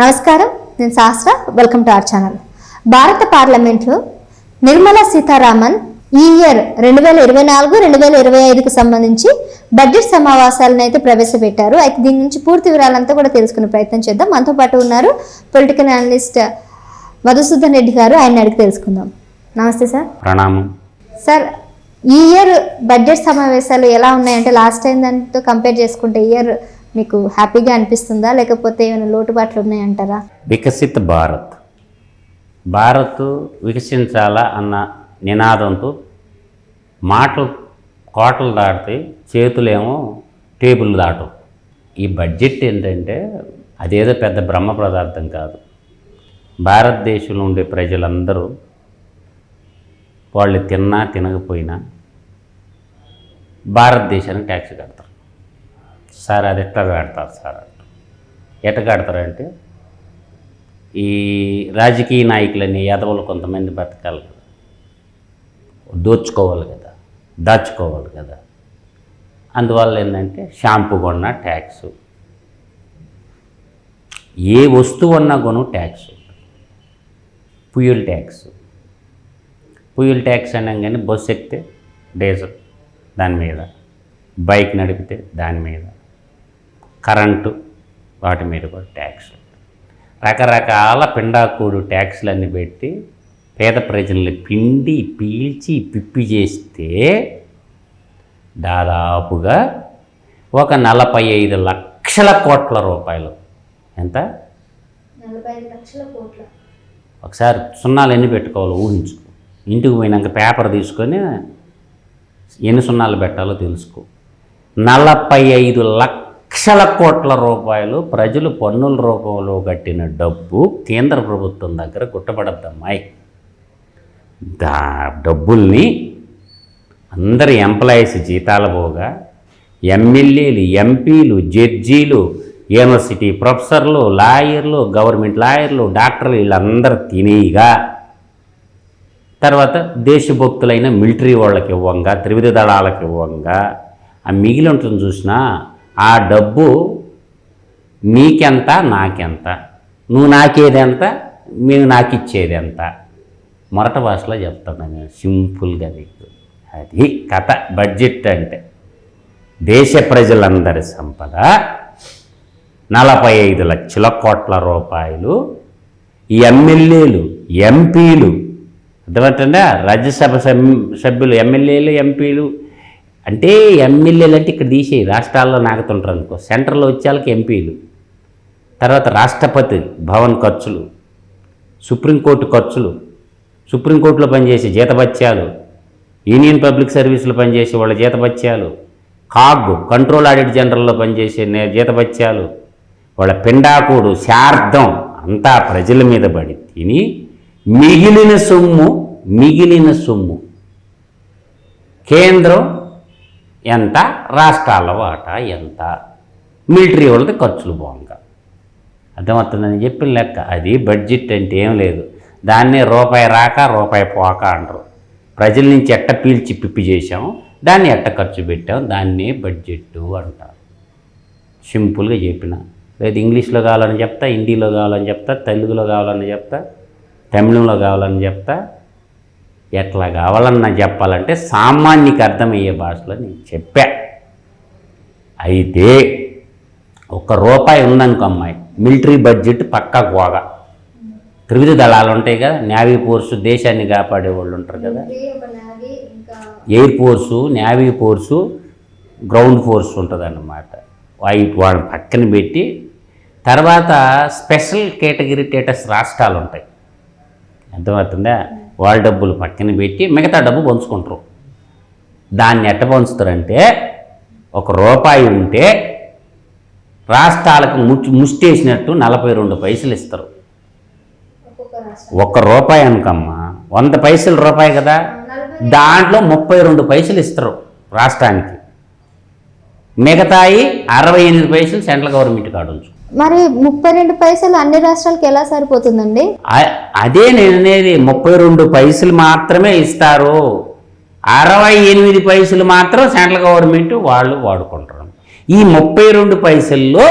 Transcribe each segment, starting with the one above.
నమస్కారం. నేను శాస్త్ర. వెల్కమ్ టు అవర్ ఛానల్ భారత పార్లమెంట్లో నిర్మలా సీతారామన్ ఈ ఇయర్ రెండు వేల ఇరవై నాలుగు రెండు వేల ఇరవై ఐదుకు సంబంధించి బడ్జెట్ సమావేశాలను అయితే ప్రవేశపెట్టారు. అయితే దీని నుంచి పూర్తి వివరాలంతా కూడా తెలుసుకునే ప్రయత్నం చేద్దాం. మనతో పాటు ఉన్నారు పొలిటికల్ అనలిస్ట్ మధుసూదన్ రెడ్డి గారు. ఆయన అడిగి తెలుసుకుందాం. నమస్తే సార్. ప్రణామం. సార్ ఈ ఇయర్ బడ్జెట్ సమావేశాలు ఎలా ఉన్నాయంటే లాస్ట్ టైం దాంతో కంపేర్ చేసుకుంటే ఇయర్ మీకు హ్యాపీగా అనిపిస్తుందా? లేకపోతే ఏమైనా లోటుపాట్లు ఉన్నాయంటారా? వికసిత్ భారత్. భారత్ వికసించాలా అన్న నినాదంతో మాటలు కోటలు దాటితే చేతులేమో టేబుల్ దాటం ఈ బడ్జెట్ ఏంటంటే అదేదో పెద్ద బ్రహ్మ పదార్థం కాదు. భారతదేశంలో ఉండే ప్రజలందరూ వాళ్ళు తిన్నా తినకపోయినా భారతదేశానికి ట్యాక్స్ కడతారు. సార్ అది ఎట్లా పెడతారు సార్ అంట. ఎట్ట కడతారంటే ఈ రాజకీయ నాయకులని యాదవులు కొంతమంది బతకాలి కదా. దోచుకోవాలి కదా దాచుకోవాలి కదా. అందువల్ల ఏంటంటే షాంపూ కొన్నా ట్యాక్స్. ఏ వస్తువు అన్నా కొను tax. Fuel tax. Fuel tax అనగానే బస్సు ఎక్కితే డీజిల్ దాని మీద. బైక్ నడిపితే దాని మీద. కరెంటు వాటి మీద కూడా ట్యాక్స్. రకరకాల పిండాకూడు ట్యాక్స్లన్నీ పెట్టి పేద ప్రజల్ని పిండి పీల్చి పిప్పి చేస్తే దాదాపుగా ఒక నలభై ఐదు లక్షల కోట్ల రూపాయలు. ఎంత? ఒకసారి సున్నాలు ఎన్ని పెట్టుకోవాలో ఊహించుకో. ఇంటికి పోయినాక పేపర్ తీసుకొని ఎన్ని సున్నాలు పెట్టాలో తెలుసుకో. నలభై ఐదు లక్షల కోట్ల రూపాయలు ప్రజలు పన్నుల రూపంలో కట్టిన డబ్బు కేంద్ర ప్రభుత్వం దగ్గర గుట్టబడద్దమ్మాయి దా డబ్బుల్ని అందరి ఎంప్లాయీస్ జీతాలు పోగా ఎమ్మెల్యేలు ఎంపీలు జడ్జీలు యూనివర్సిటీ ప్రొఫెసర్లు లాయర్లు గవర్నమెంట్ లాయర్లు డాక్టర్లు వీళ్ళందరూ తినేయిగా. తర్వాత దేశభక్తులైన మిలిటరీ వాళ్ళకి ఇవ్వంగా త్రివిధ దళాలకు ఇవ్వంగా. ఆ మిగిలి ఉంటుంది చూసినా ఆ డబ్బు నీకెంత నాకెంత? నువ్వు నాకేదెంత మేము నాకు ఇచ్చేది ఎంత మొరట భాషలో చెప్తాను నేను సింపుల్గా నీకు. అది కథ బడ్జెట్ అంటే. దేశ ప్రజలందరి సంపద నలభై ఐదు లక్షల కోట్ల రూపాయలు. ఈ ఎమ్మెల్యేలు ఎంపీలు అర్థమంటే రాజ్యసభ సభ్యులు ఎమ్మెల్యేలు ఎంపీలు అంటే ఎమ్మెల్యేలు అంటే ఇక్కడ తీసేయి రాష్ట్రాల్లో నాగుతుంటారు అనుకో. వచ్చే వచ్చేళ్ళకి ఎంపీలు. తర్వాత రాష్ట్రపతి భవన్ ఖర్చులు సుప్రీంకోర్టు ఖర్చులు సుప్రీంకోర్టులో పనిచేసే జీతభత్యాలు యూనియన్ పబ్లిక్ సర్వీస్లో పనిచేసే వాళ్ళ జీతభత్యాలు కాగ్ కంట్రోల్ ఆడిట్ జనరల్లో పనిచేసే జీతభత్యాలు వాళ్ళ పిండాకుడు శార్థం అంతా ప్రజల మీద పడి తిని మిగిలిన సొమ్ము మిగిలిన సొమ్ము. కేంద్రం ఎంత? రాష్ట్రాల వాటా ఎంత? మిలిటరీ వాళ్ళది ఖర్చులు బాగుంగా అర్థమవుతుందని చెప్పిన లెక్క? అది బడ్జెట్ అంటే ఏం లేదు. దాన్నే రూపాయి రాక రూపాయి పోక అంటారు. ప్రజల నుంచి ఎట్ట పీల్చి పిప్పి చేసాం దాన్ని ఎట్ట ఖర్చు పెట్టాం దాన్ని బడ్జెట్ అంటారు. సింపుల్గా చెప్పిన. లేదు ఇంగ్లీష్లో కావాలని చెప్తా హిందీలో కావాలని చెప్తా తెలుగులో కావాలని చెప్తా తమిళంలో కావాలని చెప్తా ఎట్లా కావాలన్నా చెప్పాలంటే సామాన్యకి అర్థమయ్యే భాషలో నేను చెప్పా. అయితే ఒక రూపాయి ఉందనుకో అమ్మాయి మిలిటరీ బడ్జెట్ పక్కా పోగా త్రివిధ దళాలు ఉంటాయి కదా నేవీ ఫోర్సు దేశాన్ని కాపాడే వాళ్ళు ఉంటారు కదా. Air force navy force ground force ఉంటుందన్నమాట. వాళ్ళని పక్కన పెట్టి తర్వాత స్పెషల్ కేటగిరీ స్టేటస్ రాష్ట్రాలు ఉంటాయి. అర్థమవుతుందా? వాళ్ళ డబ్బులు పక్కన పెట్టి మిగతా డబ్బు పంచుకుంటారు. దాన్ని ఎట్ట పంచుతారంటే ఒక రూపాయి ఉంటే రాష్ట్రాలకు ముచ్చు ముష్టేసినట్టు నలభై రెండు పైసలు ఇస్తారు. ఒక్క రూపాయి అనుకమ్మా వంద పైసలు రూపాయి కదా? దాంట్లో ముప్పై రెండు పైసలు ఇస్తారు రాష్ట్రానికి. మిగతాయి అరవై ఎనిమిది పైసలు సెంట్రల్ గవర్నమెంట్ కాడ ఉంచు మరి ముప్పై రెండు పైసలు అన్ని రాష్ట్రాలకి ఎలా సరిపోతుందండి? అదే నేను అనేది ముప్పై రెండు పైసలు మాత్రమే ఇస్తారు. అరవై ఎనిమిది పైసలు మాత్రం సెంట్రల్ గవర్నమెంట్ వాళ్ళు వాడుకుంటారు. ఈ ముప్పై రెండు పైసల్లో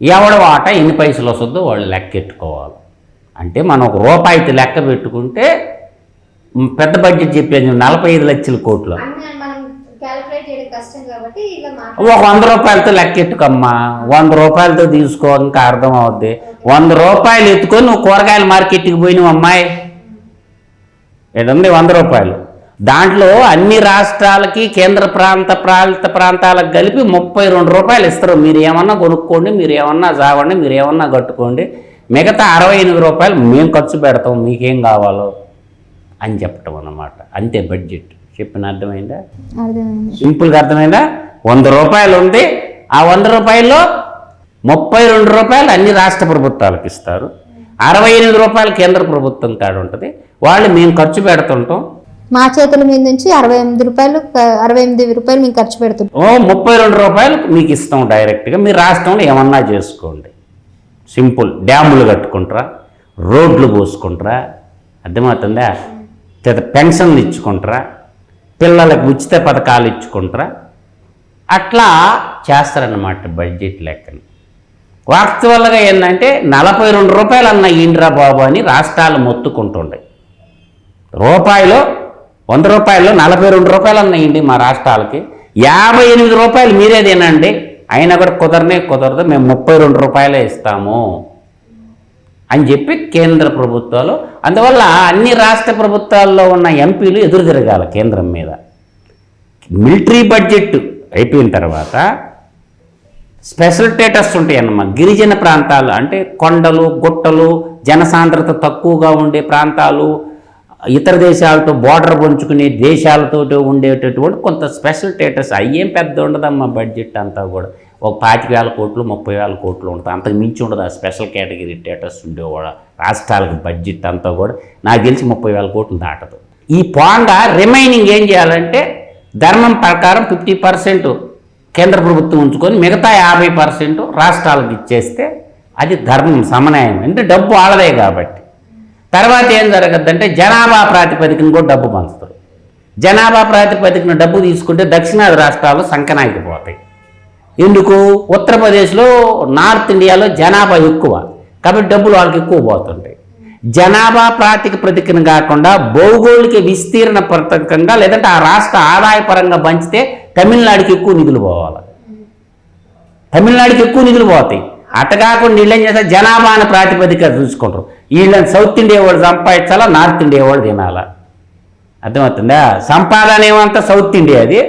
ఎవడ వాటా ఎన్ని పైసలు వస్తుందో వాళ్ళు లెక్కెట్టుకోవాలి. అంటే మనం ఒక రూపాయికి లెక్క పెట్టుకుంటే పెద్ద బడ్జెట్ చెప్పేది నలభై ఐదు లక్షల కోట్లు. ఒక వంద రూపాయలతో లెక్కెట్టుకమ్మా. వంద రూపాయలతో తీసుకో ఇంకా అర్థం అవుద్ది. వంద రూపాయలు ఎత్తుకొని నువ్వు కూరగాయల మార్కెట్కి పోయినావు అమ్మాయి. ఏదండి వంద రూపాయలు? దాంట్లో అన్ని రాష్ట్రాలకి కేంద్ర ప్రాంత ప్రాంత ప్రాంతాలకు కలిపి ముప్పై రెండు రూపాయలు ఇస్తారు. మీరు ఏమన్నా కొనుక్కోండి మీరు ఏమన్నా జావండి మీరు ఏమన్నా కట్టుకోండి. మిగతా అరవై ఎనిమిది రూపాయలు మేము ఖర్చు పెడతాం మీకేం కావాలో అని చెప్పటం అన్నమాట. అంతే బడ్జెట్. చెప్పిన అర్థమైందా? సింపుల్గా అర్థమైందా? వంద రూపాయలు ఉంది. ఆ వంద రూపాయల్లో ముప్పై రెండు రూపాయలు అన్ని రాష్ట్ర ప్రభుత్వాలకు ఇస్తారు. అరవై ఎనిమిది రూపాయలు కేంద్ర ప్రభుత్వం కాడ ఉంటుంది. వాళ్ళు మేము ఖర్చు పెడుతుంటాం. మా చేతుల మీద నుంచి అరవై ఎనిమిది రూపాయలు అరవై ఎనిమిది రూపాయలు మేము ఖర్చు పెడుతున్నాం ఓ ముప్పై రెండు రూపాయలు మీకు ఇస్తాం డైరెక్ట్గా. మీ రాష్ట్రంలో ఏమన్నా చేసుకోండి. సింపుల్. డ్యాములు కట్టుకుంటారా? రోడ్లు పోసుకుంటారా? అర్థమవుతుందా? పెన్షన్లు ఇచ్చుకుంటారా? పిల్లలకు ఉచిత పథకాలు ఇచ్చుకుంటారా? అట్లా చేస్తారన్నమాట బడ్జెట్ లెక్కని. వాస్తవాలుగా ఏంటంటే నలభై రెండు రూపాయలు అన్న ఇండ్రా బాబు అని రాష్ట్రాలు మొత్తుకుంటుండే. రూపాయలు వంద రూపాయలు నలభై రెండు రూపాయలు అన్నాయండి మా రాష్ట్రాలకి. యాభై ఎనిమిది రూపాయలు మీరే తినండి. అయినా కూడా కుదరనే కుదరదు. మేము ముప్పై రెండు రూపాయలే ఇస్తాము. అని చెప్పి కేంద్ర ప్రభుత్వాలు అందువల్ల అన్ని రాష్ట్ర ప్రభుత్వాల్లో ఉన్న ఎంపీలు ఎదురు తిరగాలి కేంద్రం మీద. మిలిటరీ బడ్జెట్ అయిపోయిన తర్వాత స్పెషల్ స్టేటస్ ఉంటాయి గిరిజన ప్రాంతాలు అంటే కొండలు గుట్టలు జనసాంద్రత తక్కువగా ఉండే ప్రాంతాలు ఇతర దేశాలతో బోర్డర్ పంచుకునే దేశాలతో ఉండేటటువంటి కొంత స్పెషల్ స్టేటస్. అయ్యేం పెద్ద ఉండదమ్మా బడ్జెట్ అంతా కూడా. ఒక పాతిక వేల కోట్లు ముప్పై వేల కోట్లు ఉంటుంది అంతకు మించి ఉండదు. ఆ స్పెషల్ కేటగిరీ స్టేటస్ కూడా రాష్ట్రాలకు బడ్జెట్ అంతా కూడా నాకు తెలిసి ముప్పై వేల కోట్లు దాటదు. ఈ పోండ రిమైనింగ్ ఏం చేయాలంటే ధర్మం ప్రకారం ఫిఫ్టీ పర్సెంట్ కేంద్ర ప్రభుత్వం ఉంచుకొని మిగతా యాభై పర్సెంట్ రాష్ట్రాలకు ఇచ్చేస్తే అది ధర్మం సమన్యాయం అంటే డబ్బు ఆడదే కాబట్టి. తర్వాత ఏం జరగద్దంటే జనాభా ప్రాతిపదికన కూడా డబ్బు పంచుతారు. జనాభా ప్రాతిపదికన డబ్బు తీసుకుంటే దక్షిణాది రాష్ట్రాలు సంకనాగిపోతాయి ఎందుకు? ఉత్తరప్రదేశ్లో నార్త్ ఇండియాలో జనాభా ఎక్కువ. కాబట్టి డబ్బులు వాళ్ళకి ఎక్కువ పోతుంటాయి. జనాభా ప్రాతిక ప్రతికన కాకుండా భౌగోళిక విస్తీర్ణ ప్రతకంగా లేదంటే ఆ రాష్ట్ర ఆదాయపరంగా పంచితే తమిళనాడుకి ఎక్కువ నిధులు పోవాలి. తమిళనాడుకి ఎక్కువ నిధులు పోతాయి. అట్ట కాకుండా వీళ్ళు ఏం చేస్తారు? జనాభాను ప్రాతిపదిక చూసుకుంటారు. వీళ్ళని సౌత్ ఇండియా వాళ్ళు సంపాదించాలా? నార్త్ ఇండియా వాళ్ళు తినాలా? అర్థమవుతుందా? సంపాదన ఏమంతా సౌత్ ఇండియాది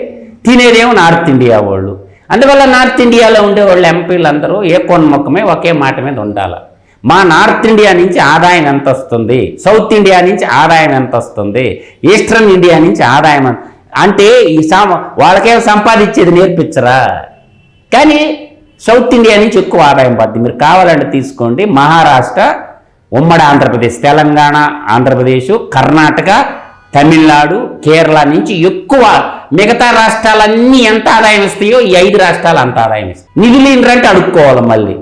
తినేదేమో నార్త్ ఇండియా వాళ్ళు. అందువల్ల నార్త్ ఇండియాలో ఉండే వాళ్ళు ఎంపీలు అందరూ ఏ కొన్ముఖమే ఒకే మాట మీద ఉండాలి. మా నార్త్ ఇండియా నుంచి ఆదాయం ఎంత వస్తుంది? సౌత్ ఇండియా నుంచి ఆదాయం ఎంత వస్తుంది? ఈస్టర్న్ ఇండియా నుంచి ఆదాయం అంటే ఈ సామ వాళ్ళకేం సంపాదించేది నేర్పించరా? కానీ సౌత్ ఇండియా నుంచి ఎక్కువ ఆదాయం పడుతుంది. మీరు కావాలంటే తీసుకోండి. మహారాష్ట్ర ఉమ్మడి ఆంధ్రప్రదేశ్ తెలంగాణ ఆంధ్రప్రదేశ్ కర్ణాటక తమిళనాడు కేరళ నుంచి ఎక్కువ మిగతా రాష్ట్రాలన్నీ ఎంత ఆదాయం ఇస్తాయో ఈ ఐదు రాష్ట్రాలు అంత ఆదాయం ఇస్తాయి. నిధులు ఏంటంటే అడుక్కోవాలి మళ్ళీ.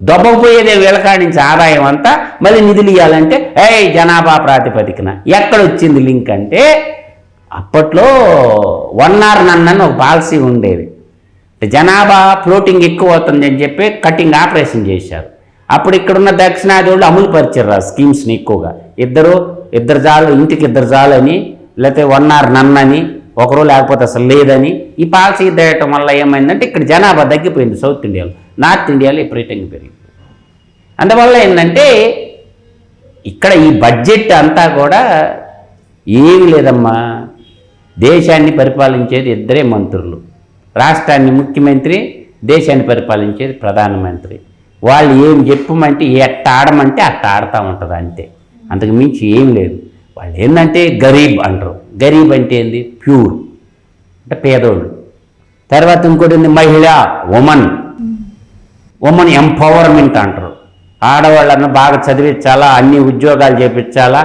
దొబ్బపోయేదే వీళ్ళకాడి నుంచి ఆదాయం అంతా మళ్ళీ నిధులు ఇవ్వాలంటే ఏ జనాభా ప్రాతిపదికన ఎక్కడొచ్చింది లింక్ అంటే అప్పట్లో వన్ ఆర్ నన్ అని ఒక పాలసీ ఉండేది. జనాభా ఫ్లోటింగ్ ఎక్కువ అవుతుంది అని చెప్పి కటింగ్ ఆపరేషన్ చేశారు. అప్పుడు ఇక్కడున్న దక్షిణాది వాళ్ళు అమలు పరిచారు ఆ స్కీమ్స్ని ఎక్కువగా. ఇద్దరు ఇద్దరు జాలు ఇంటికి ఇద్దరు జాలు అని లేకపోతే వన్ ఆర్ నన్ అని ఒకరు లేకపోతే అసలు లేదని ఈ పాలసీ తేయటం వల్ల ఏమైందంటే ఇక్కడ జనాభా తగ్గిపోయింది సౌత్ ఇండియాలో. నార్త్ ఇండియాలో విపరీతంగా పెరిగింది. అందువల్ల ఏంటంటే ఇక్కడ ఈ బడ్జెట్ అంతా కూడా ఏమీ లేదమ్మా. దేశాన్ని పరిపాలించేది ఇద్దరే మంత్రులు. రాష్ట్రాన్ని ముఖ్యమంత్రి దేశాన్ని పరిపాలించేది ప్రధానమంత్రి. వాళ్ళు ఏం చెప్పమంటే ఎట్ట ఆడమంటే అట్ట ఆడుతూ ఉంటుంది అంతే. అంతకు మించి ఏం లేదు. వాళ్ళు ఏంటంటే గరీబ్ అంటారు. గరీబ్ అంటే ఏంది? ప్యూర్. అంటే పేదోళ్ళు తర్వాత ఇంకోటి ఏంది? మహిళ ఉమన్ ఉమెన్ ఎంపవర్మెంట్ అంటారు. ఆడవాళ్ళను బాగా చదివించాలా? అన్ని ఉద్యోగాలు చేపించాలా?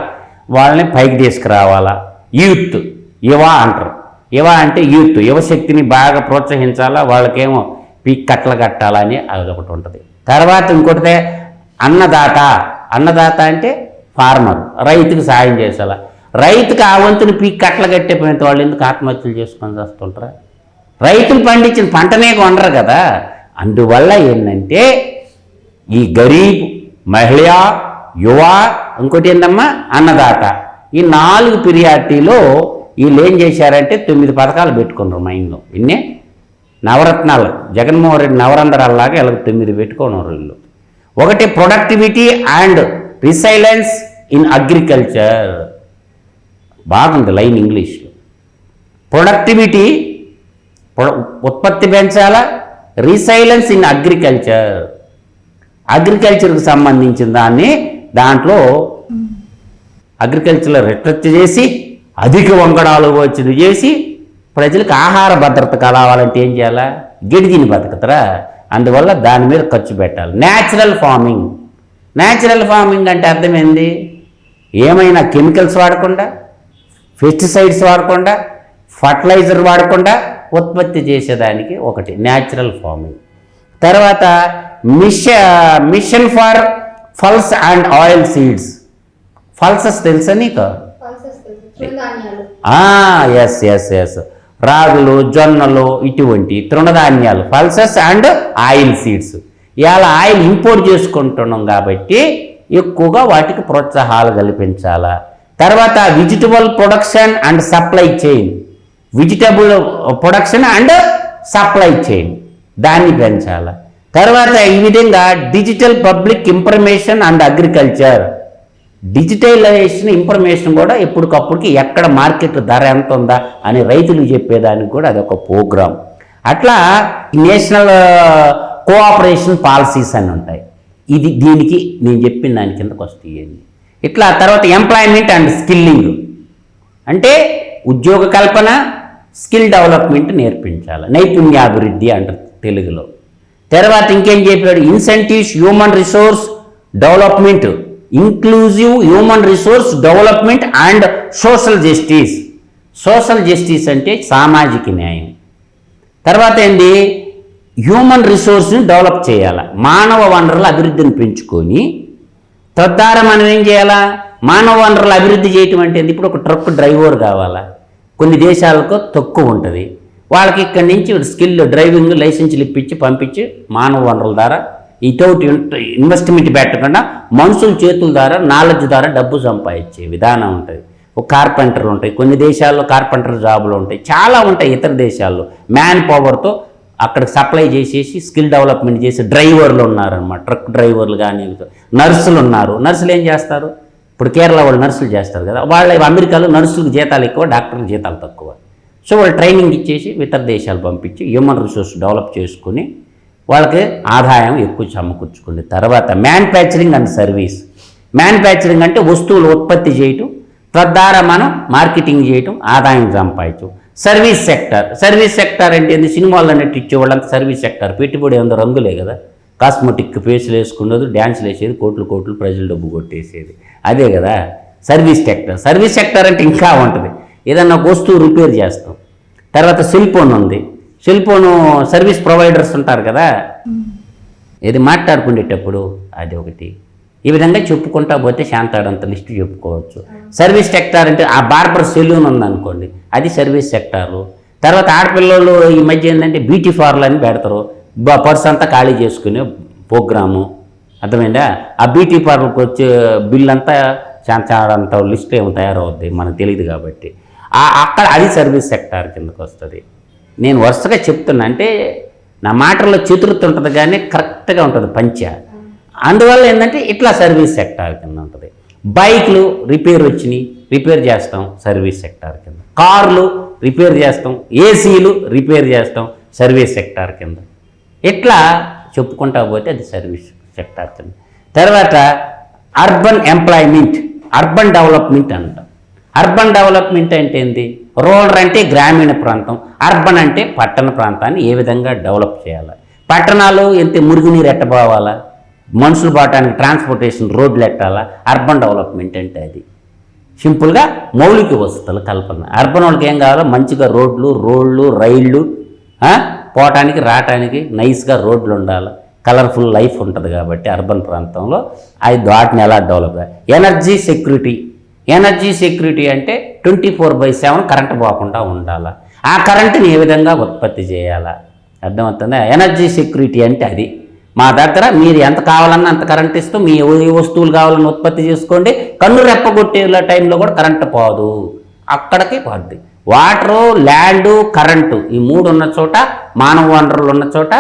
వాళ్ళని పైకి తీసుకురావాలా? యూత్. యువ అంటారు. యువ అంటే యూత్. యువశక్తిని బాగా ప్రోత్సహించాలా? వాళ్ళకేమో పీక్ కట్టలు కట్టాలని అది ఒకటి ఉంటుంది. తర్వాత ఇంకోటితే అన్నదాత. అన్నదాత అంటే ఫార్మర్ రైతుకు సాయం చేసేలా. రైతుకు ఆ వంతుని పీక్ కట్టలు కట్టేపోయిన వాళ్ళు ఎందుకు ఆత్మహత్యలు చేసుకొని వస్తుంటారా రైతులు పండించిన పంటనే కొనరు కదా. అందువల్ల ఏంటంటే ఈ గరీబ్ మహిళ యువ ఇంకోటి ఏంటమ్మా అన్నదాత. ఈ నాలుగు పిరియారిటీలో వీళ్ళు ఏం చేశారంటే తొమ్మిది పథకాలు పెట్టుకున్నారు మైండ్లో. ఇన్నే నవరత్నాలు. జగన్మోహన్ రెడ్డి నవరంధ్రాల్లాగా ఇలా తొమ్మిది పెట్టుకున్నారు వీళ్ళు. ఒకటి productivity and resilience in agriculture. బాగుంది లైన్ ఇంగ్లీష్లో. ప్రొడక్టివిటీ ఉత్పత్తి పెంచాలా రీసైలెన్స్ ఇన్ అగ్రికల్చర్. అగ్రికల్చర్కి సంబంధించిన దాన్ని దాంట్లో అగ్రికల్చర్లో రిట్రెక్ట్ చేసి అధిక వంగడాలు వచ్చింది చేసి ప్రజలకు ఆహార భద్రత కావాలంటే ఏం చేయాలా? గిడిదిని బతుకుతారా? అందువల్ల దాని మీద ఖర్చు పెట్టాలి. Natural farming. న్యాచురల్ ఫార్మింగ్ అంటే అర్థమైంది ఏమైనా కెమికల్స్ వాడకుండా పెస్టిసైడ్స్ వాడకుండా ఫర్టిలైజర్ వాడకుండా ఉత్పత్తి చేసేదానికి ఒకటి న్యాచురల్ ఫార్మింగ్. తర్వాత మిష mission for pulses and oil seeds. Pulses తెలుసా నీకు? ఎస్ ఎస్ ఎస్ రాగులు జొన్నలు ఇటువంటి తృణధాన్యాలు పల్సెస్ అండ్ ఆయిల్ సీడ్స్. ఇవాళ ఆయిల్ ఇంపోర్ట్ చేసుకుంటున్నాం కాబట్టి ఎక్కువగా వాటికి ప్రోత్సాహాలు కల్పించాలా? తర్వాత vegetable production and supply chain vegetable production and supply chain దాన్ని పెంచాలి తర్వాత ఈ విధంగా digital public information and agriculture digitalization information కూడా ఎప్పటికప్పుడుకి ఎక్కడ మార్కెట్ ధర ఎంత ఉందా అని రైతులు చెప్పేదానికి కూడా అదొక ప్రోగ్రామ్ అట్లా నేషనల్ కోఆపరేషన్ పాలసీస్ అని ఉంటాయి. ఇది దీనికి నేను చెప్పిన దాని కిందకు వస్తాయి ఇట్లా తర్వాత ఎంప్లాయ్మెంట్ అండ్ స్కిల్లింగ్ అంటే ఉద్యోగ కల్పన స్కిల్ డెవలప్మెంట్ నేర్పించాలి. నైపుణ్యాభివృద్ధి అంటారు తెలుగులో. తర్వాత ఇంకేం చెప్పాడు? Incentives human resource development inclusive human resource development and social justice social justice అంటే సామాజిక న్యాయం. తర్వాత ఏంటి హ్యూమన్ రిసోర్స్ని డెవలప్ చేయాలి. మానవ వనరుల అభివృద్ధిని పెంచుకొని తద్వారా మనం ఏం చేయాలా? మానవ వనరులు అభివృద్ధి చేయటం అంటే ఇప్పుడు ఒక ట్రక్ డ్రైవర్ కావాలా? కొన్ని దేశాలకు తక్కువ ఉంటుంది. వాళ్ళకి ఇక్కడి నుంచి స్కిల్ డ్రైవింగ్ లైసెన్సులు ఇప్పించి పంపించి మానవ వనరుల ద్వారా ఇతోటి ఇన్వెస్ట్మెంట్ పెట్టకుండా మనుషుల చేతుల ద్వారా నాలెడ్జ్ ద్వారా డబ్బు సంపాదించే విధానం ఉంటుంది. ఒక కార్పెంటర్ ఉంటాయి. కొన్ని దేశాల్లో కార్పెంటర్ జాబులు ఉంటాయి. చాలా ఉంటాయి ఇతర దేశాల్లో. మ్యాన్ పవర్తో అక్కడ సప్లై చేసేసి స్కిల్ డెవలప్మెంట్ చేసి డ్రైవర్లు ఉన్నారనమాట ట్రక్ డ్రైవర్లు కానీ నర్సులు ఉన్నారు. నర్సులు ఏం చేస్తారు? ఇప్పుడు కేరళ వాళ్ళు నర్సులు చేస్తారు కదా. వాళ్ళ అమెరికాలో నర్సులకు జీతాలు ఎక్కువ డాక్టర్లకు జీతాలు తక్కువ. సో వాళ్ళు ట్రైనింగ్ ఇచ్చేసి ఇతర దేశాలు పంపించి హ్యూమన్ రిసోర్స్ డెవలప్ చేసుకుని వాళ్ళకి ఆదాయం ఎక్కువ సమకూర్చుకుంది. తర్వాత మ్యానుఫ్యాక్చరింగ్ అండ్ సర్వీస్ మ్యానుఫ్యాక్చరింగ్ అంటే వస్తువులు ఉత్పత్తి చేయటం తద్వారా మనం మార్కెటింగ్ చేయటం ఆదాయం సంపాదించడం సర్వీస్ సెక్టర్. సర్వీస్ సెక్టర్ అంటే ఏంది? సినిమాలు అన్నట్టు ఇచ్చేవాళ్ళంతా సర్వీస్ సెక్టర్. పెట్టుబడి అంత రంగులే కదా. కాస్మెటిక్ ఫేస్లు వేసుకున్నది డ్యాన్స్లు వేసేది కోట్లు కోట్లు ప్రజలు డబ్బు కొట్టేసేది. అదే కదా? Service sector. సర్వీస్ సెక్టర్ అంటే ఇంకా ఉంటుంది ఏదన్నా ఒక వస్తువు రిపేర్ చేస్తాం. తర్వాత సెల్ ఫోన్ ఉంది. సెల్ ఫోన్ సర్వీస్ ప్రొవైడర్స్ ఉంటారు కదా? ఇది మాట్లాడుకునేటప్పుడు? అది ఒకటి. ఈ విధంగా చెప్పుకుంటా పోతే శాంతాడంత లిస్టు చెప్పుకోవచ్చు. సర్వీస్ సెక్టార్ అంటే ఆ బార్బర్ సెలూన్ ఉందనుకోండి అది సర్వీస్ సెక్టారు. తర్వాత ఆడపిల్లలు ఈ మధ్య ఏంటంటే బ్యూటీ పార్లర్ అని పెడతారు. పర్స్ అంతా ఖాళీ చేసుకునే ప్రోగ్రాము. అర్థమైందా? ఆ బ్యూటీ పార్లర్కి వచ్చే బిల్ అంతా శాంతాడంత లిస్ట్ ఏమో తయారవుద్ది మనకు తెలియదు కాబట్టి. ఆ- అక్కడ అది సర్వీస్ సెక్టార్ కిందకు వస్తుంది. నేను వరుసగా చెప్తున్నా అంటే నా మాటల్లో చతుర్థి ఉంటుంది కానీ కరెక్ట్గా ఉంటుంది పంచ. అందువల్ల ఏంటంటే ఇట్లా సర్వీస్ సెక్టార్ కింద ఉంటుంది. బైక్లు రిపేర్ వచ్చినాయి రిపేర్ చేస్తాం సర్వీస్ సెక్టార్ కింద. కార్లు రిపేర్ చేస్తాం ఏసీలు రిపేర్ చేస్తాం సర్వీస్ సెక్టార్ కింద. ఇట్లా చెప్పుకుంటా పోతే అది సర్వీస్ సెక్టార్ కింద. తర్వాత అర్బన్ ఎంప్లాయ్మెంట్ అర్బన్ డెవలప్మెంట్ అంటాం. అర్బన్ డెవలప్మెంట్ అంటే ఏంటి రూరల్ అంటే గ్రామీణ ప్రాంతం అర్బన్ అంటే పట్టణ ప్రాంతాన్ని ఏ విధంగా డెవలప్ చేయాలి? పట్టణాలు ఎంత మురుగునీరు ఎట్టబోవాలా? మనుషులు పోవటానికి ట్రాన్స్పోర్టేషన్ రోడ్లు ఎట్టాలా అర్బన్ డెవలప్మెంట్ అంటే అది. సింపుల్గా మౌలిక వసతుల కల్పన. అర్బన్ వాళ్ళకి ఏం కావాలో? మంచిగా రోడ్లు రోడ్లు రైళ్ళు పోవటానికి రావటానికి నైస్గా రోడ్లు ఉండాలి. కలర్ఫుల్ లైఫ్ ఉంటుంది కాబట్టి అర్బన్ ప్రాంతంలో అది వాటిని ఎలా develop energy security energy security అంటే twenty four by seven current పోకుండా ఉండాలా. ఆ కరెంటుని ఏ విధంగా ఉత్పత్తి చేయాలా? అర్థమవుతుందా? ఎనర్జీ సెక్యూరిటీ అంటే అది. మా దగ్గర మీరు ఎంత కావాలన్నా అంత కరెంట్ ఇస్తూ మీ ఏ వస్తువులు కావాలన్నా ఉత్పత్తి చేసుకోండి. కన్ను రెప్పగొట్టే టైంలో కూడా కరెంట్ పోదు. అక్కడికి పోద్ది. వాటరు ల్యాండు కరెంటు ఈ మూడు ఉన్న చోట మానవ వనరులు ఉన్న చోట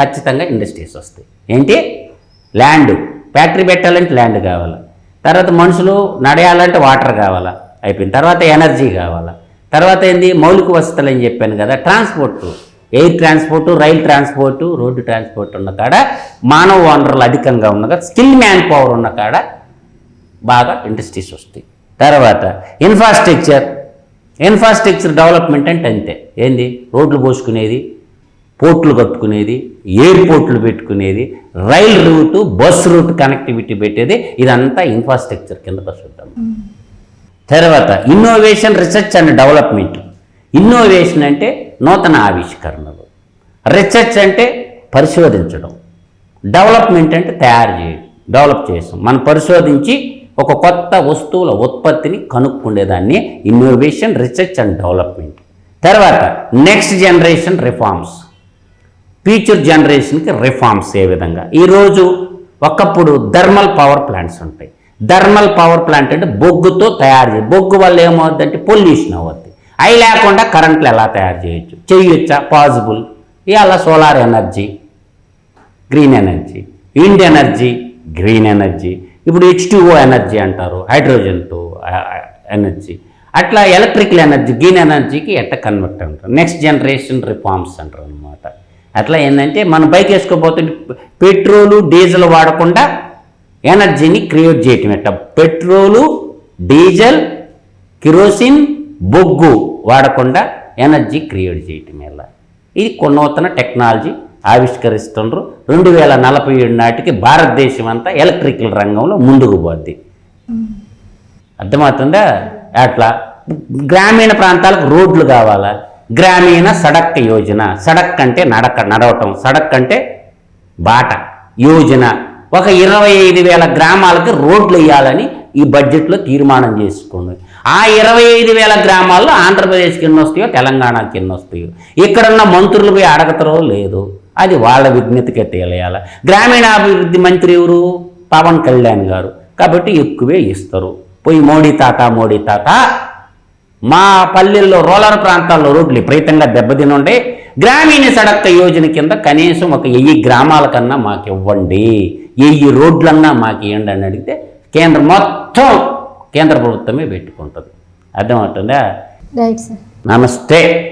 ఖచ్చితంగా ఇండస్ట్రీస్ వస్తాయి. ఏంటి? ల్యాండ్ ఫ్యాక్టరీ పెట్టాలంటే ల్యాండ్ కావాలి. తర్వాత మనుషులు నడయాలంటే వాటర్ కావాలా. అయిపోయిన తర్వాత ఎనర్జీ కావాలా. తర్వాత ఏంది? మౌలిక వసతులు అని చెప్పాను కదా. Transport air transport rail transport road transport ఉన్న కాడ మానవ వనరులు అధికంగా ఉన్న స్కిల్ మ్యాన్ పవర్ ఉన్న కాడ బాగా ఇండస్ట్రీస్ వస్తాయి. తర్వాత ఇన్ఫ్రాస్ట్రక్చర్. ఇన్ఫ్రాస్ట్రక్చర్ డెవలప్మెంట్ అంటే అంతే. ఏంది? రోడ్లు పోసుకునేది పోర్ట్లు కట్టుకునేది ఎయిర్పోర్ట్లు పెట్టుకునేది rail route bus route connectivity పెట్టేది ఇదంతా ఇన్ఫ్రాస్ట్రక్చర్ కిందకు వస్తుంటాం తర్వాత innovation research and development. Innovation అంటే నూతన ఆవిష్కరణలు. రీసెర్చ్ అంటే పరిశోధించడం. డెవలప్మెంట్ అంటే తయారు చేయడం డెవలప్ చేసాం మనం పరిశోధించి ఒక కొత్త వస్తువుల ఉత్పత్తిని కనుక్కుండేదాన్ని ఇన్నోవేషన్ రీసెర్చ్ అండ్ డెవలప్మెంట్. తర్వాత నెక్స్ట్ జనరేషన్ రిఫార్మ్స్. ఫ్యూచర్ జనరేషన్కి రిఫార్మ్స్ ఏ విధంగా? ఈరోజు ఒకప్పుడు థర్మల్ పవర్ ప్లాంట్స్ ఉంటాయి. థర్మల్ పవర్ ప్లాంట్ అంటే బొగ్గుతో తయారు చేయ బొగ్గు వల్ల ఏమవుద్దంటే పొల్యూషన్ అవ్వద్ది అవి లేకుండా కరెంట్లు ఎలా తయారు చేయొచ్చు? చేయొచ్చా? పాసిబుల్ ఇవాళ solar energy green energy. Wind energy green energy. ఇప్పుడు హెచ్టిఓ ఎనర్జీ అంటారు హైడ్రోజన్తో ఎనర్జీ. అట్లా ఎలక్ట్రికల్ ఎనర్జీ గ్రీన్ ఎనర్జీకి ఎట్ట కన్వర్ట్ అంటారు? నెక్స్ట్ జనరేషన్ రిఫార్మ్స్ అంటారు అనమాట అట్లా ఏంటంటే మనం బైక్ వేసుకోబోతుంటే పెట్రోలు డీజిల్ వాడకుండా ఎనర్జీని క్రియేట్ చేయటం ఎట్ట? పెట్రోలు డీజిల్ కిరోసిన్ బొగ్గు వాడకుండా ఎనర్జీ క్రియేట్ చేయటం ఎలా ఇది కొన్నూతన టెక్నాలజీ ఆవిష్కరిస్తుండ్రు. రెండు వేల నలభై ఏడు నాటికి భారతదేశం అంతా ఎలక్ట్రికల్ రంగంలో ముందుకు పోద్ది. అర్థమవుతుందా? అట్లా గ్రామీణ ప్రాంతాలకు రోడ్లు కావాలా? గ్రామీణ సడక్ యోజన. సడక్ అంటే నడక నడవటం. సడక్ అంటే బాట. యోజన. ఒక ఇరవై ఐదు వేల గ్రామాలకి రోడ్లు వేయాలని ఈ బడ్జెట్లో తీర్మానం చేసుకుంది ఆ ఇరవై ఐదు వేల గ్రామాల్లో ఆంధ్రప్రదేశ్కి ఎన్ని వస్తాయో తెలంగాణకి ఎన్ని వస్తాయో ఇక్కడున్న మంత్రులు పోయి అడగతారో లేదు అది వాళ్ళ విజ్ఞతకే తేలియాల. గ్రామీణాభివృద్ధి మంత్రి ఎవరు? పవన్ కళ్యాణ్ గారు. కాబట్టి ఎక్కువే ఇస్తారు. పోయి మోడీ తాత మోడీ తాత మా పల్లెల్లో రూరల్ ప్రాంతాల్లో రోడ్లు విపరీతంగా దెబ్బతినుండే గ్రామీణ సడక్క యోజన కింద కనీసం ఒక వెయ్యి గ్రామాల కన్నా మాకు ఇవ్వండి వెయ్యి రోడ్లన్నా మాకు ఇవ్వండి అని అడిగితే కేంద్రం మొత్తం కేంద్ర ప్రభుత్వమే పెట్టుకుంటుంది. అర్థమవుతుందా? నమస్తే.